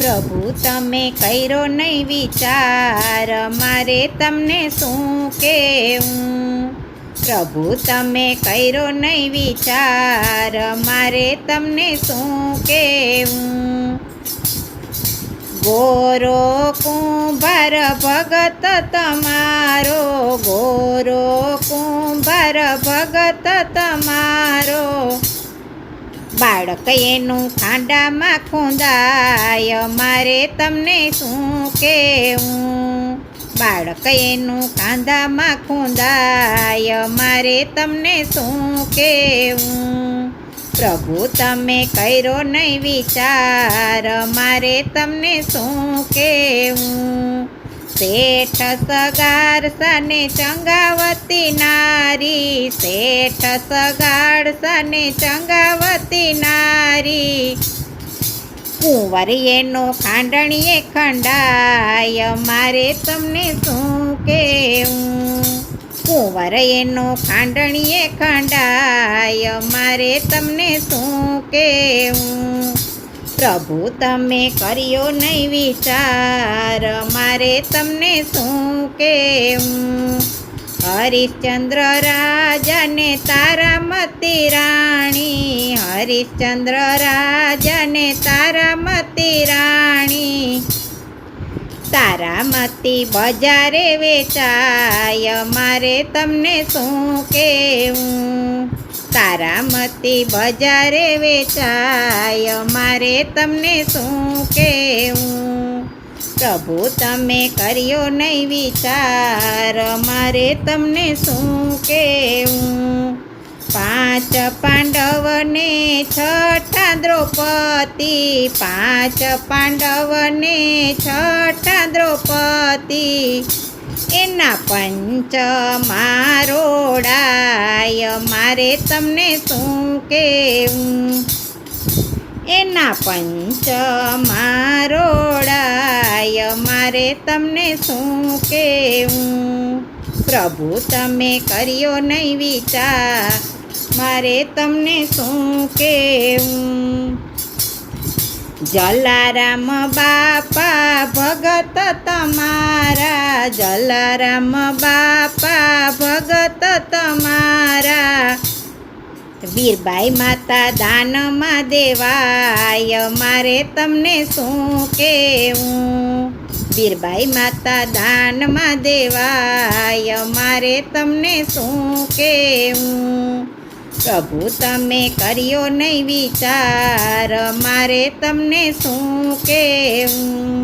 પ્રભુ, તમે કર્યો નહીં વિચાર, મારે તમને શું કહેવું પ્રભુ, તમે કર્યો નહીં વિચાર, મારે તમને શું કહેવું ગોરો કુંભાર ભગત તમારો, ગોરો કુંભાર ભગત તમારો બાળક એનું ખાંડામાં ખૂંદાય, મારે તમને શું કહેવું? બાળક એનું ખાંડામાં ખૂંદાય, મારે તમને શું કહેવું? પ્રભુ, તમે કર્યો નહીં વિચાર, મારે તમને શું કહેવું? શેઠ સગાર સને ચંગાવતી નારી, શેઠ સગાડ સને ચંગાવતી નારી. કુંવરીએનો ખાંડણીએ ખંડાય, મારે તમને શું કહેવું કુંવર એનો ખાંડણીએ ખંડાય, મારે તમને શું કહેવું પ્રભુ તમે કર્યો નહીં વિચાર, મારે તમને શું કેવું? હરિશ્ચંદ્ર રાજાને તારામતી રાણી, હરિશ્ચંદ્ર રાજાને તારામતી રાણી. તારામતી બજારે વેચાય, મારે તમને શું કહેવું તારામતી બજારે વેચાય, મારે તમને શું કહેવું? પ્રભુ, તમે કર્યો નહીં વિચાર, મારે તમને શું કહેવું? પાંચ પાંડવને છઠ્ઠા દ્રૌપદી, પાંચ પાંડવને છઠ્ઠા દ્રૌપદી એના પંચ મારોડાય, મારે તમને શું કહેવું એના પંચ મારોડાય, મારે તમને શું કહેવું પ્રભુ, તમે કર્યો નહીં વિચાર, મારે તમને શું કહેવું જલારામ બાપા, ભગત તમારા જલારામ બાપા, ભગત તમારા. વીરબાઈ માતા દાનમાં દેવાય, મારે તમને શું કેવું વીરબાઈ માતા દાનમાં દેવાય, મારે તમને શું કેવું પ્રભુ તમે કર્યો નહીં વિચાર, મારે તમને શું કહેવું?